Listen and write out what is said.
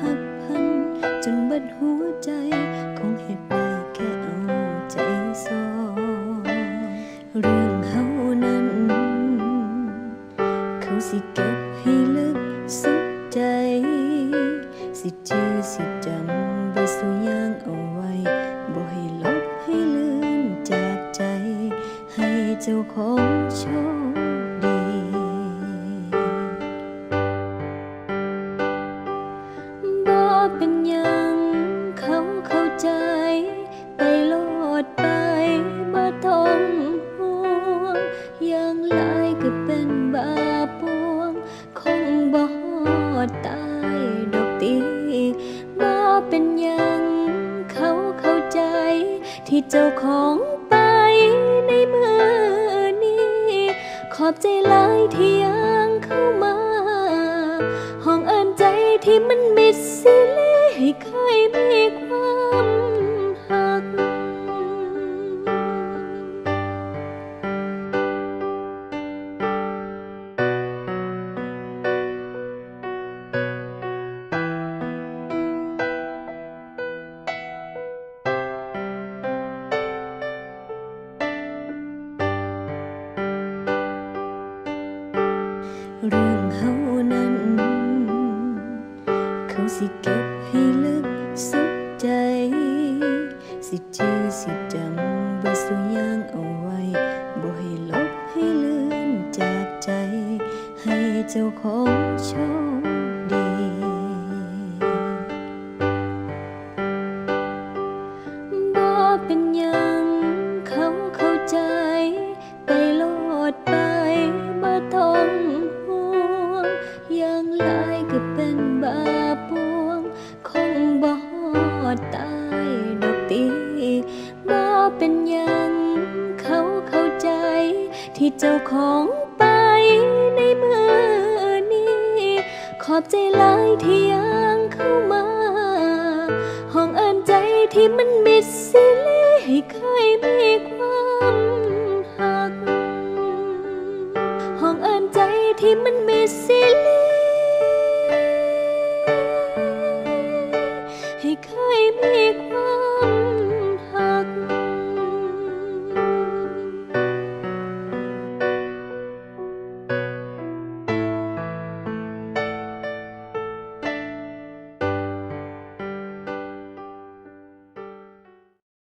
หักพัน จนบัดหัวใจ คงเหตุใดแค่เอาใจซอเรื่องเฮานั้น เขาสิเก็บให้ลึกสุดใจ สิจื้อสิจำไปสุย่างเอาไว้ บ่ให้ลบให้ลืมจากใจ ให้เจ้าของโชค เป็นยังเขาเข้าใจ ไปโลดไปบ่ต้องห่วงอย่างหลายก็เป็นบาปวง คงบ่ฮอดตายดอกตีบ่เป็นยังเขาเข้าใจ ที่เจ้าของไปในมือนี้ ขอบใจหลายที่ยังเข้ามา ห้องเอินใจที่มัน เรื่องเฮานั้น เขาสิเก็บให้ลึกสุดใจ สิจื้อสิจำบ่สุอยางเอาไว้บ่ให้ลบให้เลือนจากใจ ให้เจ้าของโชคดีบ่เป็นยัง ที่เจ้าของไปในมือนี้ ขอบใจลายที่ยังเข้ามา ห้องอ่านใจที่มันมิดสิเลให้เคยมีความหัก ห้องอ่านใจที่มันมิดสิเลให้เคยมีความ